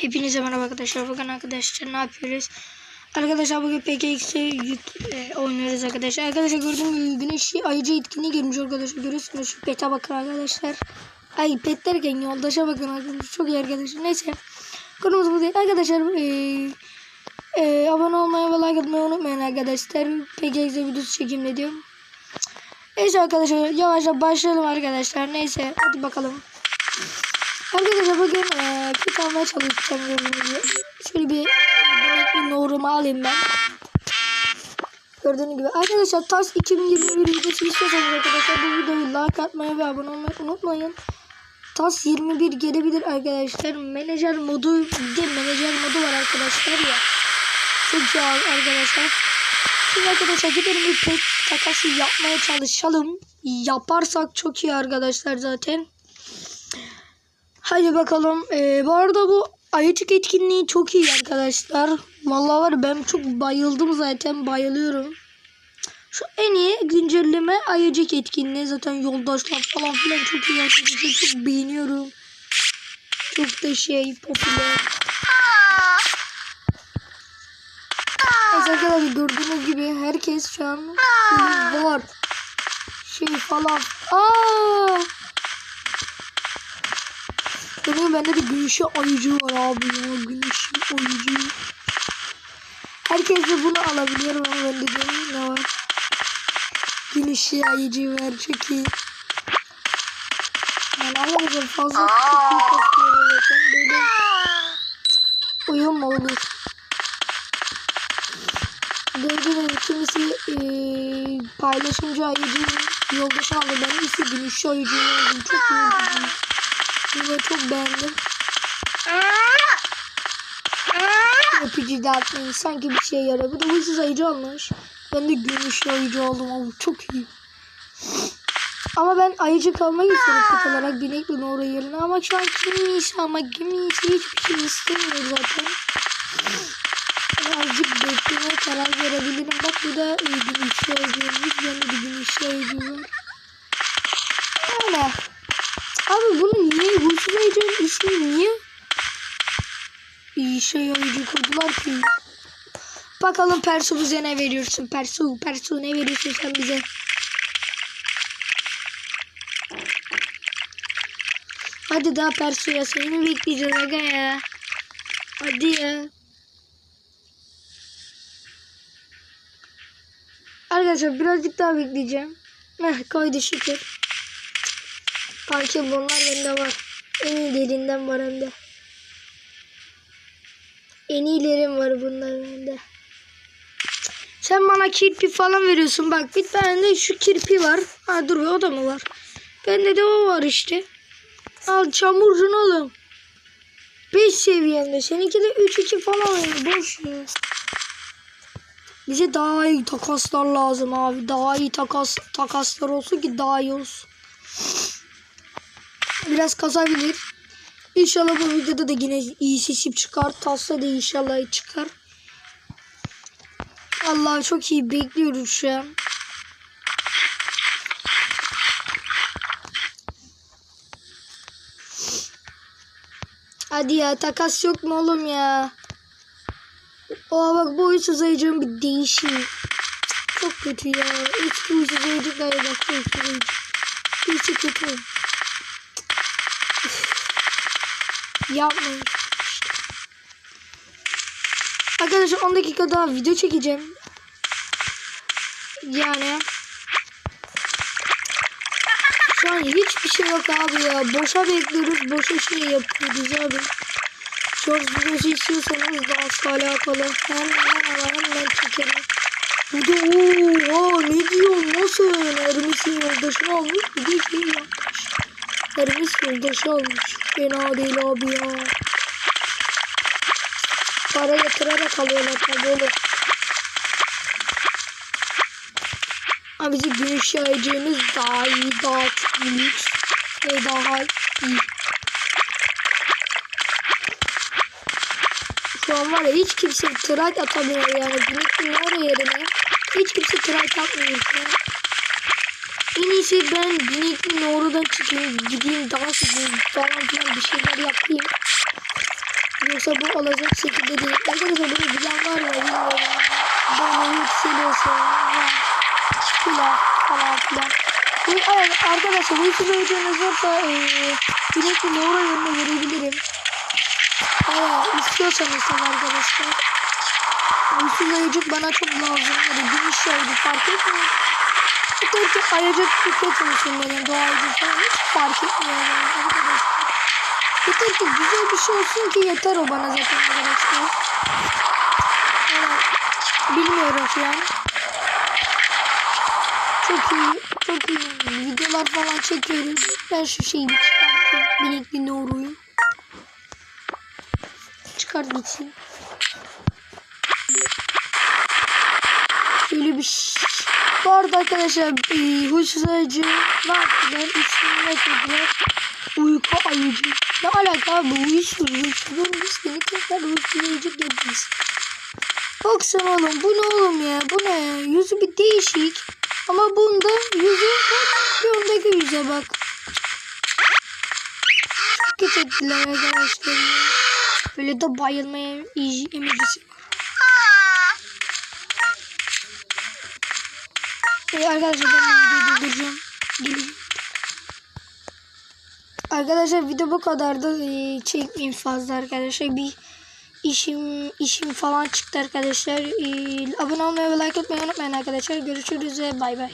Hepinize merhaba arkadaşlar. Bugün arkadaşlar ne yapıyoruz? Arkadaşlar bugün PKX'e yük- e, oynuyoruz arkadaşlar. Arkadaşlar gördüğünüz gibi güneş ayıcı etkinliği girmiş arkadaşlar. Görüyorsunuz şu pete bakın arkadaşlar. Ay pet derken yoldaşa bakın arkadaşlar. Çok iyi arkadaşlar. Neyse. Konumuz bu değil. Arkadaşlar e, e, abone olmayı ve like atmayı unutmayın arkadaşlar. PKX'e videosu çekimle diyorum. Neyse arkadaşlar yavaşça başlayalım arkadaşlar. Neyse hadi bakalım. Arkadaşlar bugün eee kit almaya çalışacağım gördüğünüz gibi. Şöyle bir demek bir norumu alayım ben. Gördüğünüz gibi. Arkadaşlar TAS 2021 videosu istiyorsanız arkadaşlar bu videoyu like atmayı ve abone olmayı unutmayın. TAS 21 gelebilir arkadaşlar. Menajer modu bir de menajer modu var arkadaşlar ya. Çok güzel arkadaşlar. Şimdi arkadaşlar gidelim bir pet takası yapmaya çalışalım. Yaparsak çok iyi arkadaşlar zaten. Hadi bakalım. Ee, bu arada bu ayıcık etkinliği çok iyi arkadaşlar. Vallahi var ben çok bayıldım zaten. Bayılıyorum. Şu en iyi güncelleme ayıcık etkinliği. Zaten yoldaşlar falan filan çok iyi arkadaşlar. Çok beğeniyorum. Çok da şey popüler. Evet arkadaşlar gördüğünüz gibi herkes şu an var. Şey falan. Aa! Benim bende de güneşi ayıcı var abi ya. Güneşi ayıcı. Herkes de bunu alabiliyor ama bende de ne var? Güneşi ayıcı var. Çok iyi. Yani arkadaşlar fazla çok iyi kasıyor zaten. Böyle uyum olur? Gibi kimisi eee paylaşımcı ayıcı yoldaşı aldı. Ben ise güneşi ayıcı aldım. Çok iyi. Bunu çok beğendim. Öpücü de atmayın. Sanki bir şey yarar. Bu da hırsız ayıcı olmuş. Ben de gümüş ayıcı oldum. Ama çok iyi. Ama ben ayıcı kalmak istedim kut olarak. Binek ve Nora yerine. Ama şu an kimisi ama kimisi hiçbir şey istemiyor zaten. Birazcık beklemeye karar verebilirim. Bak bu da gümüş ayıcıymış. De gümüş ayıcı var. Öyle. Abi bunu Beyciğin ismi niye iyi şey oyuncu koydular ki? Bakalım Persu bize ne veriyorsun Persu Persu ne veriyorsun sen bize? Hadi daha Persu ya seni mi bekleyeceğiz aga ya? Hadi ya. Arkadaşlar birazcık daha bekleyeceğim. Heh koydu şükür. Kanki bunlar bende var. En iyilerinden var hem de. En iyilerim var bunlar bende. Sen bana kirpi falan veriyorsun. Bak bir tane de şu kirpi var. Ha dur be o da mı var? Bende de o var işte. Al çamurcun oğlum. 5 seviyemde. Seninki de 3-2 falan oynuyor. Boş ya. Bize daha iyi takaslar lazım abi. Daha iyi takas takaslar olsun ki daha iyi olsun biraz kasabilir. İnşallah bu videoda da yine iyi seçip çıkar. Tasla da inşallah çıkar. Allah çok iyi bekliyorum şu an. Hadi ya takas yok mu oğlum ya? Oha bak bu uysuz ayıcığın bir değişiği. Çok kötü ya. Eski uysuz ayıcıklar bak. Uysuz ayıcık. Hiç kötü. Yapmayın. Arkadaşlar 10 dakika daha video çekeceğim. Yani şu an hiçbir şey yok abi ya. Boşa bekliyoruz. Boşa şey yapıyoruz abi. Shorts videosu istiyorsanız daha alakalı hemen hemen ben çekerim. Bu da ooo ne diyor nasıl Hermes'in yoldaşını almış bir de şey yapmış. Hermes yoldaşı almış. Fena değil abi ya. Para yatırarak alıyorlar tabi oğlum. Bizim güneş yayacağımız daha iyi, daha çok lüks ve daha iyi. Şu an var ya hiç kimse trak atamıyor yani. Güneş dünya yerine hiç kimse trak atmıyor. En iyisi ben binekli Noru'dan çıkayım. Gideyim dans edeyim falan filan bir şeyler yapayım. Yoksa bu olacak şekilde değil. Arkadaşlar bir yan var bilmiyorum. Böyle yükseliyorsa. Filan falan filan. Evet, arkadaşlar bu iki videonuz varsa eee Bilekli Laura yönüne verebilirim. Eğer istiyorsanız tabii arkadaşlar. Uysuz ayıcık bana çok lazım. Hani gümüş yaydı fark etmiyor. Yeter ki ayıcık tüketmesin benim doğa ayıcık falan hiç fark etmiyor yani arkadaşlar. Yeter ki güzel bir şey olsun ki yeter o bana zaten arkadaşlar. Evet. Bilmiyorum şu an. Çok iyi, çok iyi videolar falan çekiyoruz. Ben şu şeyi bir çıkartayım. Binekli Noru'yu. Çıkart gitsin. Şöyle bir Bu arada arkadaşlar e, huysuz ayıcı ne yaptılar? İsmini ne koydular? Uyku ayıcı. Ne alaka abi? Huysuz. Huysuzun ismini tekrar huysuz ayıcı dediniz. Baksana oğlum bu ne oğlum ya? Bu ne ya? Yüzü bir değişik. Ama bunda yüzü bak. Ondaki yüze bak. Çok ettiler arkadaşlar. Böyle de bayılmaya emicisi var. Ee, arkadaşlar ben. Arkadaşlar video bu kadardı. Ee, çekmeyeyim fazla arkadaşlar. Bir işim işim falan çıktı arkadaşlar. Ee, abone olmayı ve like atmayı unutmayın arkadaşlar. Görüşürüz ve bay bay.